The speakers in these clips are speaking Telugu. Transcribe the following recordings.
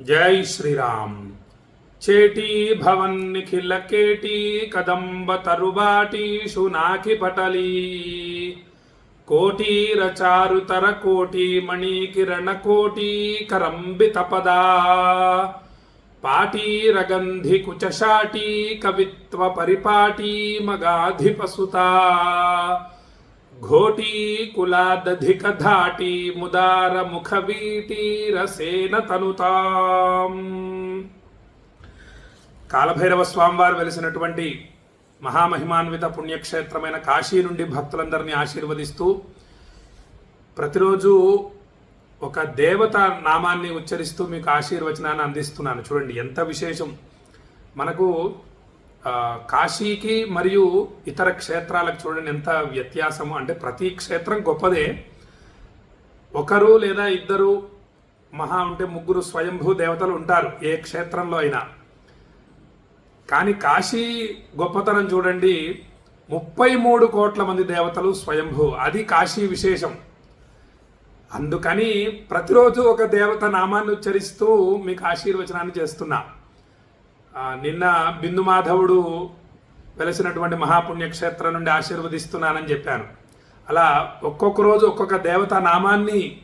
జై శ్రీరామ్. చేటీ భవన్ నిఖిల కేటీ కదంబ తరుబాటి నాకి పటలీ. కోటీర చారుతర కోటి మణికిరణ కోటి కరంబిత పదా పాటీరగంధి కుచశాటి కవిత్వ పరిపాటీ మగాధిపసుతా. ఘోటీ కులాదధిక ముదార ముఖ వీటి తనుతాం. కాలభైరవ స్వామివారు వెలిసినటువంటి మహామహిమాన్విత పుణ్యక్షేత్రమైన కాశీ నుండి భక్తులందరినీ ఆశీర్వదిస్తూ ప్రతిరోజు ఒక దేవత నామాన్ని ఉచ్చరిస్తూ మీకు ఆశీర్వచనాన్ని అందిస్తున్నాను. చూడండి ఎంత విశేషం. మనకు కాశీకి మరియు ఇతర క్షేత్రాలకు చూడండి ఎంత వ్యత్యాసము. అంటే ప్రతి క్షేత్రం గొప్పదే. ఒకరు లేదా ఇద్దరు మహా ఉంటే ముగ్గురు స్వయంభూ దేవతలు ఉంటారు ఏ క్షేత్రంలో అయినా. కానీ కాశీ గొప్పతనం చూడండి ముప్పై మూడు కోట్ల మంది దేవతలు స్వయంభూ. అది కాశీ విశేషం. అందుకని ప్రతిరోజు ఒక దేవత నామాన్ని ఉచ్చరిస్తూ మీకు ఆశీర్వచనాన్ని చేస్తున్నా. నిన్న బిందు మాధవుడు వెలసినటువంటి మహాపుణ్యక్షేత్రం నుండి ఆశీర్వదిస్తున్నానని చెప్పాను. అలా ఒక్కొక్క రోజు ఒక్కొక్క దేవత నామాన్ని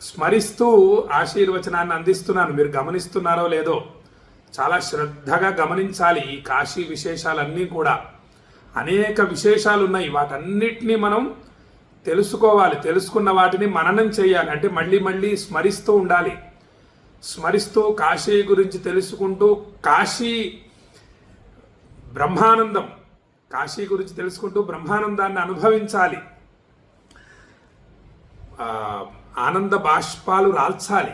స్మరిస్తూ ఆశీర్వచనాన్ని అందిస్తున్నాను. మీరు గమనిస్తున్నారో లేదో చాలా శ్రద్ధగా గమనించాలి ఈ కాశీ విశేషాలన్నీ కూడా. అనేక విశేషాలు ఉన్నాయి. వాటన్నిటినీ మనం తెలుసుకోవాలి. తెలుసుకున్న వాటిని మననం చేయాలి. అంటే మళ్ళీ మళ్ళీ స్మరిస్తూ ఉండాలి. స్మరిస్తూ కాశీ గురించి తెలుసుకుంటూ కాశీ బ్రహ్మానందం. కాశీ గురించి తెలుసుకుంటూ బ్రహ్మానందాన్ని అనుభవించాలి. ఆనంద బాష్పాలు రాల్చాలి.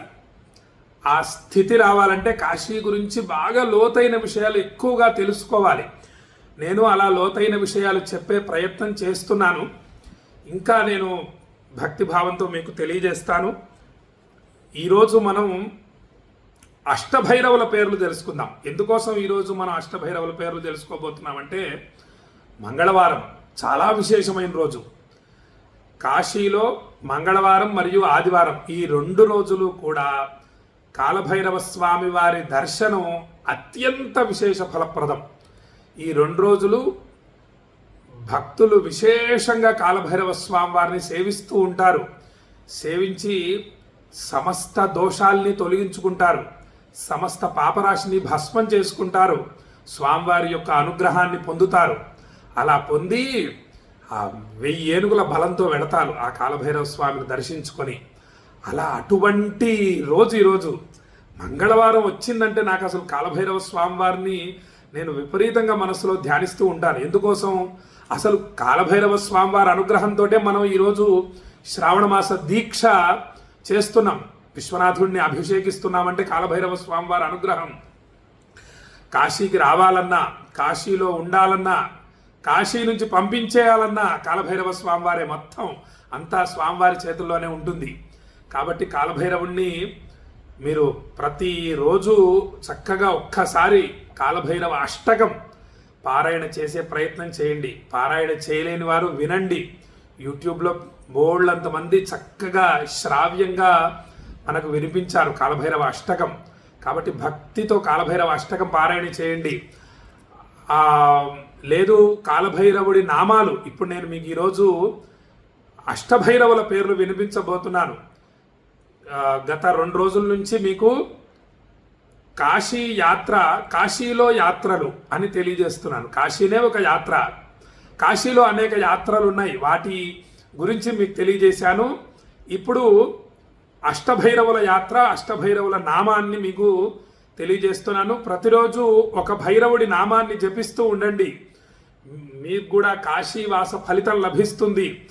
ఆ స్థితి రావాలంటే కాశీ గురించి బాగా లోతైన విషయాలు ఎక్కువగా తెలుసుకోవాలి. నేను అలా లోతైన విషయాలు చెప్పే ప్రయత్నం చేస్తున్నాను. ఇంకా నేను భక్తిభావంతో మీకు తెలియజేస్తాను. ఈరోజు మనం అష్టభైరవుల పేర్లు తెలుసుకుందాం. ఎందుకోసం ఈరోజు మనం అష్టభైరవుల పేర్లు తెలుసుకోబోతున్నామంటే మంగళవారం చాలా విశేషమైన రోజు. కాశీలో మంగళవారం మరియు ఆదివారం ఈ రెండు రోజులు కూడా కాలభైరవ స్వామి వారి దర్శనం అత్యంత విశేష ఫలప్రదం. ఈ రెండు రోజులు భక్తులు విశేషంగా కాలభైరవ స్వామి వారిని సేవిస్తూ ఉంటారు. సేవించి సమస్త దోషాల్ని తొలగించుకుంటారు. సమస్త పాపరాశిని భస్మం చేసుకుంటారు. స్వామివారి యొక్క అనుగ్రహాన్ని పొందుతారు. అలా పొంది ఆ వెయ్యి ఏనుగుల బలంతో వెళతారు ఆ కాలభైరవ స్వామిని దర్శించుకొని. అలా అటువంటి రోజు ఈరోజు మంగళవారం వచ్చిందంటే నాకు అసలు కాలభైరవ స్వామివారిని నేను విపరీతంగా మనసులో ధ్యానిస్తూ ఉంటాను. ఎందుకోసం? అసలు కాలభైరవ స్వామి వారి అనుగ్రహంతో మనం ఈరోజు శ్రావణ మాస దీక్ష చేస్తున్నాం. విశ్వనాథుడిని అభిషేకిస్తున్నామంటే కాలభైరవ స్వామి వారి అనుగ్రహం. కాశీకి రావాలన్నా కాశీలో ఉండాలన్నా కాశీ నుంచి పంపించేయాలన్నా కాలభైరవ స్వామివారే మొత్తం అంతా స్వామివారి చేతుల్లోనే ఉంటుంది. కాబట్టి కాలభైరవుణ్ణి మీరు ప్రతిరోజు చక్కగా ఒక్కసారి కాలభైరవ అష్టకం పారాయణ చేసే ప్రయత్నం చేయండి. పారాయణ చేయలేని వారు వినండి. యూట్యూబ్లో బోళ్ళంతమంది చక్కగా శ్రావ్యంగా మనకు వినిపించారు కాలభైరవ అష్టకం. కాబట్టి భక్తితో కాలభైరవ అష్టకం పారాయణ చేయండి. లేదు కాలభైరవుడి నామాలు. ఇప్పుడు నేను మీకు ఈరోజు అష్టభైరవుల పేర్లు వినిపించబోతున్నాను. గత రెండు రోజుల నుంచి మీకు కాశీ యాత్ర కాశీలో యాత్రలు అని తెలియజేస్తున్నాను. కాశీనే ఒక యాత్ర. కాశీలో అనేక యాత్రలు ఉన్నాయి. వాటి గురించి మీకు తెలియజేశాను. ఇప్పుడు అష్టభైరవుల యాత్ర అష్టభైరవుల నామాన్ని మీకు తెలియజేస్తున్నాను. ప్రతిరోజు ఒక భైరవుడి నామాన్ని జపిస్తూ ఉండండి. మీకు కూడా కాశీవాస ఫలితం లభిస్తుంది.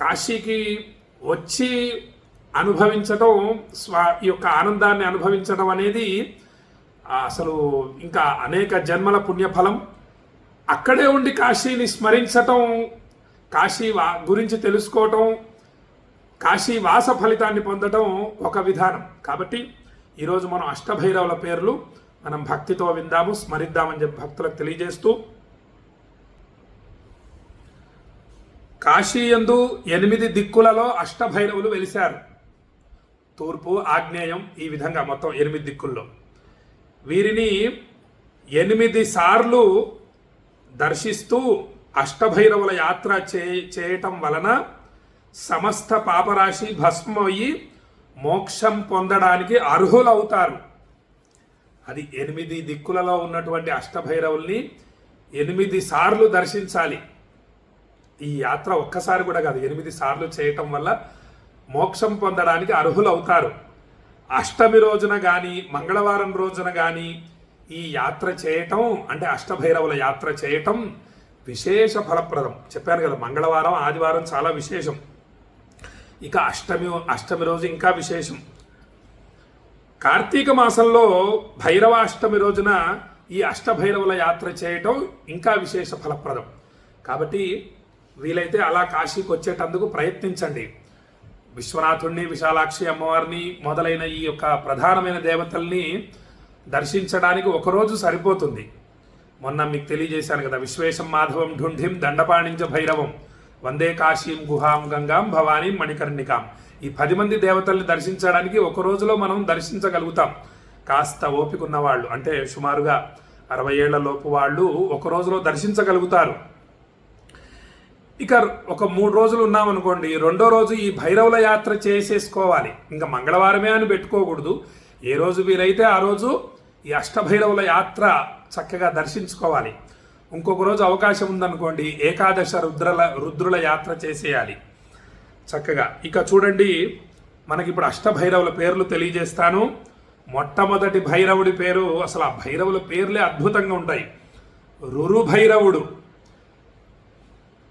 కాశీకి వచ్చి అనుభవించటం స్వా ఈ యొక్క ఆనందాన్ని అనుభవించడం అనేది అసలు ఇంకా అనేక జన్మల పుణ్యఫలం. అక్కడే ఉండి కాశీని స్మరించటం కాశీ వా గురించి తెలుసుకోవటం కాశీ వాస ఫలితాన్ని పొందటం ఒక విధానం. కాబట్టి ఈరోజు మనం అష్టభైరవుల పేర్లు మనం భక్తితో విందాము స్మరిద్దామని చెప్పి భక్తులకు తెలియజేస్తూ కాశీయందు ఎనిమిది దిక్కులలో అష్టభైరవులు వెలిశారు. తూర్పు ఆగ్నేయం ఈ విధంగా మొత్తం ఎనిమిది దిక్కుల్లో. వీరిని ఎనిమిది సార్లు దర్శిస్తూ అష్టభైరవుల యాత్ర చే చేయటం వలన సమస్త పాపరాశి భస్మమయ్యి మోక్షం పొందడానికి అర్హులవుతారు. అది ఎనిమిది దిక్కులలో ఉన్నటువంటి అష్టభైరవుల్ని ఎనిమిది సార్లు దర్శించాలి. ఈ యాత్ర ఒక్కసారి కూడా కాదు ఎనిమిది సార్లు చేయటం వల్ల మోక్షం పొందడానికి అర్హులవుతారు. అష్టమి రోజున కానీ మంగళవారం రోజున కానీ ఈ యాత్ర చేయటం అంటే అష్టభైరవుల యాత్ర చేయటం విశేష ఫలప్రదం. చెప్పాను కదా మంగళవారం ఆదివారం చాలా విశేషం. ఇక అష్టమి అష్టమి రోజు ఇంకా విశేషం. కార్తీక మాసంలో భైరవాష్టమి రోజున ఈ అష్టభైరవుల యాత్ర చేయటం ఇంకా విశేష ఫలప్రదం. కాబట్టి వీలైతే అలా కాశీకి వచ్చేటందుకు ప్రయత్నించండి. విశ్వనాథుణ్ణి విశాలాక్షి అమ్మవారిని మొదలైన ఈ యొక్క ప్రధానమైన దేవతల్ని దర్శించడానికి ఒకరోజు సరిపోతుంది. మొన్న మీకు తెలియజేశాను కదా విశ్వేశం మాధవం ఢుంఢిం దండపాణించ భైరవం. వందే కాశీం గుహాం గంగాం భవానీ మణికర్ణికాం. ఈ పది మంది దేవతల్ని దర్శించడానికి ఒక రోజులో మనం దర్శించగలుగుతాం. కాస్త ఓపిక ఉన్న వాళ్ళు అంటే సుమారుగా అరవై ఏళ్ళ లోపు వాళ్ళు ఒక రోజులో దర్శించగలుగుతారు. ఇక ఒక మూడు రోజులు ఉన్నామనుకోండి రెండో రోజు ఈ భైరవుల యాత్ర చేసేసుకోవాలి. ఇంకా మంగళవారమే అని పెట్టుకోకూడదు. ఏ రోజు వీరైతే ఆ రోజు ఈ అష్టభైరవుల యాత్ర చక్కగా దర్శించుకోవాలి. ఇంకొక రోజు అవకాశం ఉందనుకోండి ఏకాదశ రుద్రల రుద్రుల యాత్ర చేసేయాలి. చక్కగా. ఇక చూడండి మనకి ఇప్పుడు అష్టభైరవుల పేర్లు తెలియజేస్తాను. మొట్టమొదటి భైరవుడి పేరు అసలు ఆ భైరవుల పేర్లే అద్భుతంగా ఉంటాయి. రురు భైరవుడు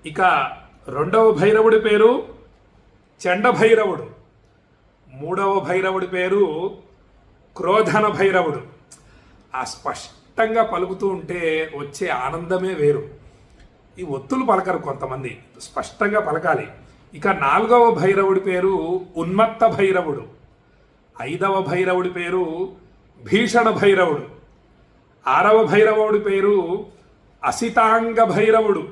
ఇక రెండవ భైరవుడి పేరు చెండ భైరవుడు మూడవ భైరవుడి పేరు క్రోధన భైరవుడు ఆ స్పష్ట స్పష్టంగా పలుకుతూ ఉంటే వచ్చే ఆనందమే వేరు. ఈ ఒత్తులు పలకరు కొంతమంది. స్పష్టంగా పలకాలి. ఇక నాలుగవ భైరవుడి పేరు ఉన్మత్త భైరవుడు. ఐదవ భైరవుడి పేరు భీషణ భైరవుడు. ఆరవ భైరవుడి పేరు అసితాంగ భైరవుడు.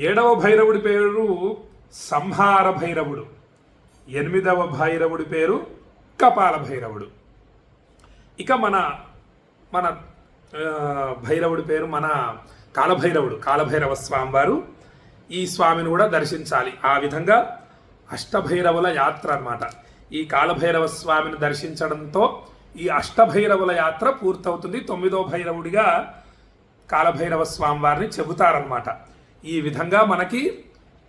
ఏడవ భైరవుడి పేరు సంహార భైరవుడు. ఎనిమిదవ భైరవుడి పేరు కపాల భైరవుడు. ఇక మన మన భైరవుడి పేరు మన కాలభైరవుడు కాలభైరవ స్వామి వారు ఈ స్వామిని కూడా దర్శించాలి. ఆ విధంగా అష్టభైరవుల యాత్ర అనమాట ఈ కాలభైరవ స్వామిని దర్శించడంతో ఈ అష్టభైరవుల యాత్ర పూర్తవుతుంది. తొమ్మిదో భైరవుడిగా కాలభైరవ స్వామి వారిని చెబుతారనమాట ఈ విధంగా మనకి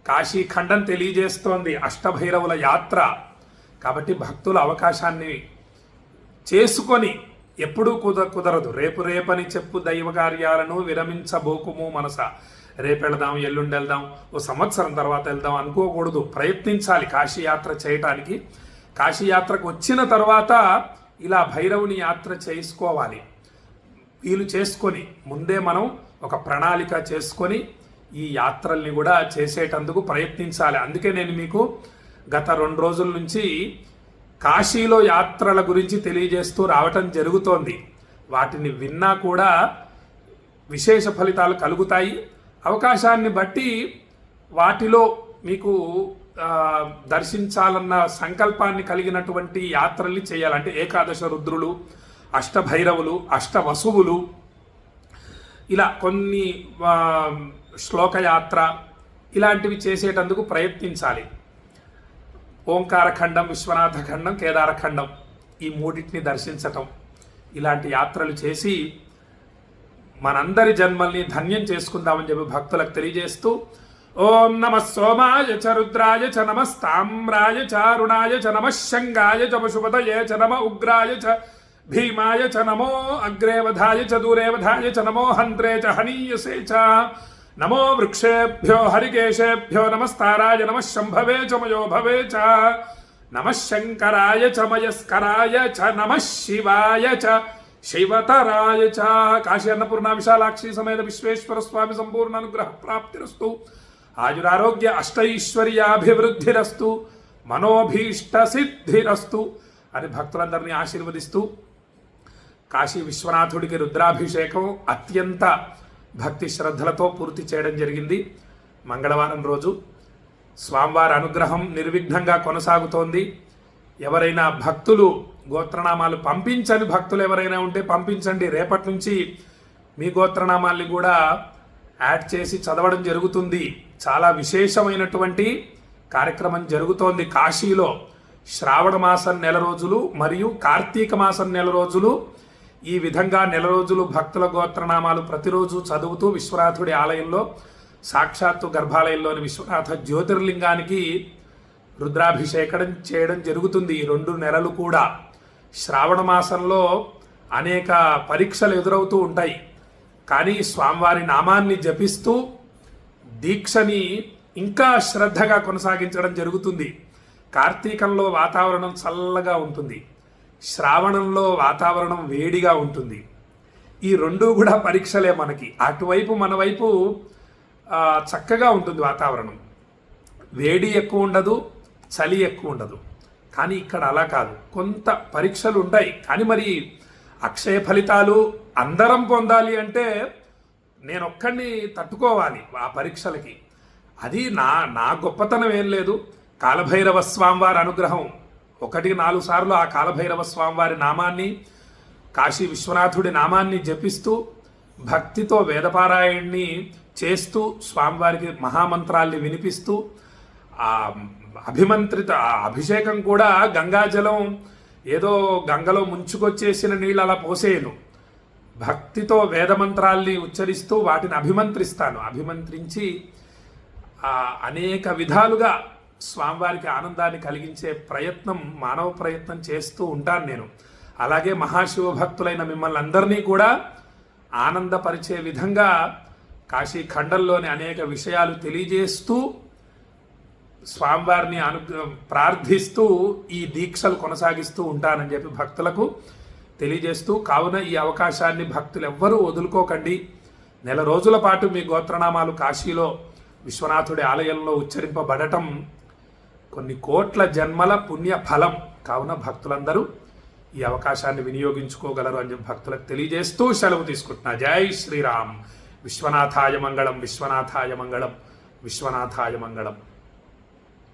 కాశీఖండం తెలియజేస్తోంది అష్టభైరవుల యాత్ర. కాబట్టి భక్తుల అవకాశాన్ని చేసుకొని ఎప్పుడూ కుద కుదరదు. రేపు రేపని చెప్పు దైవ కార్యాలను విరమించబోకుము మనస. రేపు వెళదాం ఎల్లుండి వెళ్దాం ఓ సంవత్సరం తర్వాత వెళ్దాం అనుకోకూడదు. ప్రయత్నించాలి కాశీయాత్ర చేయటానికి. కాశీయాత్రకు వచ్చిన తర్వాత ఇలా భైరవుని యాత్ర చేసుకోవాలి. వీలు చేసుకొని ముందే మనం ఒక ప్రణాళిక చేసుకొని ఈ యాత్రల్ని కూడా చేసేటందుకు ప్రయత్నించాలి. అందుకే నేను మీకు గత రెండు రోజుల నుంచి కాశీలో యాత్రల గురించి తెలియజేస్తూ రావటం జరుగుతోంది. వాటిని విన్నా కూడా విశేష ఫలితాలు కలుగుతాయి. అవకాశాన్ని బట్టి వాటిలో మీకు దర్శించాలన్న సంకల్పాన్ని కలిగినటువంటి యాత్రల్ని చేయాలంటే ఏకాదశ రుద్రులు అష్టభైరవులు అష్టవసువులు. ఇలా కొన్ని శ్లోకయాత్ర ఇలాంటివి చేసేటందుకు ప్రయత్నించాలి. ఓంకారఖండం విశ్వనాథఖండం కేదారఖండం ఈ మూడింటిని దర్శించటం. ఇలాంటి యాత్రలు చేసి మనందరి జన్మల్ని ధన్యం చేసుకుందామని చెప్పి భక్తులకు తెలియజేస్తూ ఓం నమ సోమాయ చ రుద్రాయ చ నమస్తామ్రాయ చారుణాయ చ నమ శంగాయ చ పశుపతయే చ నమ ఉగ్రాయ చ భీమాయ చ నమో అగ్రేవధాయ చ దూరేవధాయ చ నమో హంత్రే చ హనీయసే చ నమో వృక్షేభ్యో హరికేశేభ్యో నమస్తారాయ నమ శంభవే చమయో భవే చ నమ శంకరాయ చ మయస్కరాయ చ నమ శివాయ చ శివతరాయ చ కాశీ అన్నపూర్ణ విశాలాక్షి సమేత విశ్వేశ్వర స్వామి సంపూర్ణ అనుగ్రహ ప్రాప్తిరస్తు. ఆయురారోగ్య అష్టైశ్వర్యాభివృద్ధిరస్తు. మనోభీష్ట సిద్ధిరస్తు. అని భక్తులందరినీ ఆశీర్వదిస్తూ కాశీ విశ్వనాథుడికి రుద్రాభిషేకం అత్యంత భక్తి శ్రద్ధలతో పూర్తి చేయడం జరిగింది. మంగళవారం రోజు స్వామివారి అనుగ్రహం నిర్విఘ్నంగా కొనసాగుతోంది. ఎవరైనా భక్తులు గోత్రనామాలు పంపించని భక్తులు ఎవరైనా ఉంటే పంపించండి. రేపటి నుంచి మీ గోత్రనామాల్ని కూడా యాడ్ చేసి చదవడం జరుగుతుంది. చాలా విశేషమైనటువంటి కార్యక్రమం జరుగుతోంది. కాశీలో శ్రావణ మాసం నెల రోజులు మరియు కార్తీక మాసం నెల రోజులు ఈ విధంగా నెల రోజులు భక్తుల గోత్రనామాలు ప్రతిరోజు చదువుతూ విశ్వనాథుడి ఆలయంలో సాక్షాత్తు గర్భాలయంలోని విశ్వనాథ జ్యోతిర్లింగానికి రుద్రాభిషేకం చేయడం జరుగుతుంది ఈ రెండు నెలలు కూడా. శ్రావణ మాసంలో అనేక పరీక్షలు ఎదురవుతూ ఉంటాయి. కానీ స్వామివారి నామాన్ని జపిస్తూ దీక్షని ఇంకా శ్రద్ధగా కొనసాగించడం జరుగుతుంది. కార్తీకంలో వాతావరణం చల్లగా ఉంటుంది. శ్రావణంలో వాతావరణం వేడిగా ఉంటుంది. ఈ రెండు కూడా పరీక్షలే మనకి. అటువైపు మన వైపు చక్కగా ఉంటుంది వాతావరణం. వేడి ఎక్కువ ఉండదు చలి ఎక్కువ ఉండదు. కానీ ఇక్కడ అలా కాదు. కొంత పరీక్షలు ఉంటాయి. కానీ మరి అక్షయ ఫలితాలు అందరం పొందాలి అంటే నేను ఒక్కడిని తట్టుకోవాలి ఆ పరీక్షలకి. అది నా నా గొప్పతనం ఏం లేదు. కాలభైరవ స్వామివారి అనుగ్రహం ఒకటికి నాలుగు సార్లు ఆ కాలభైరవ స్వామివారి నామాన్ని కాశీ విశ్వనాథుడి నామాన్ని జపిస్తూ భక్తితో వేదపారాయణ్ణి చేస్తూ స్వామివారికి మహామంత్రాల్ని వినిపిస్తూ ఆ అభిమంత్రిత ఆ అభిషేకం కూడా గంగాజలం ఏదో గంగలో ముంచుకొచ్చేసిన నీళ్ళు అలా పోసేయను. భక్తితో వేదమంత్రాల్ని ఉచ్చరిస్తూ వాటిని అభిమంత్రిస్తాను. అభిమంత్రించి అనేక విధాలుగా స్వామివారికి ఆనందాన్ని కలిగించే ప్రయత్నం మానవ ప్రయత్నం చేస్తూ ఉంటాను నేను. అలాగే మహాశివ భక్తులైన మిమ్మల్ని అందరినీ కూడా ఆనందపరిచే విధంగా కాశీ ఖండంలోని అనేక విషయాలు తెలియజేస్తూ స్వామివారిని అను ప్రార్థిస్తూ ఈ దీక్షలు కొనసాగిస్తూ ఉంటానని చెప్పి భక్తులకు తెలియజేస్తూ కావున ఈ అవకాశాన్ని భక్తులు ఎవ్వరూ వదులుకోకండి. నెల రోజుల పాటు మీ గోత్రనామాలు కాశీలో విశ్వనాథుడి ఆలయంలో ఉచ్చరింపబడటం కొన్ని కోట్ల జన్మల పుణ్య ఫలం కావున భక్తులందరూ ఈ అవకాశాన్ని వినియోగించుకోగలరు అని చెప్పి భక్తులకు తెలియజేస్తూ సెలవు తీసుకుంటున్నా. జై శ్రీరామ్. విశ్వనాథాయ మంగళం విశ్వనాథాయ మంగళం విశ్వనాథాయ మంగళం.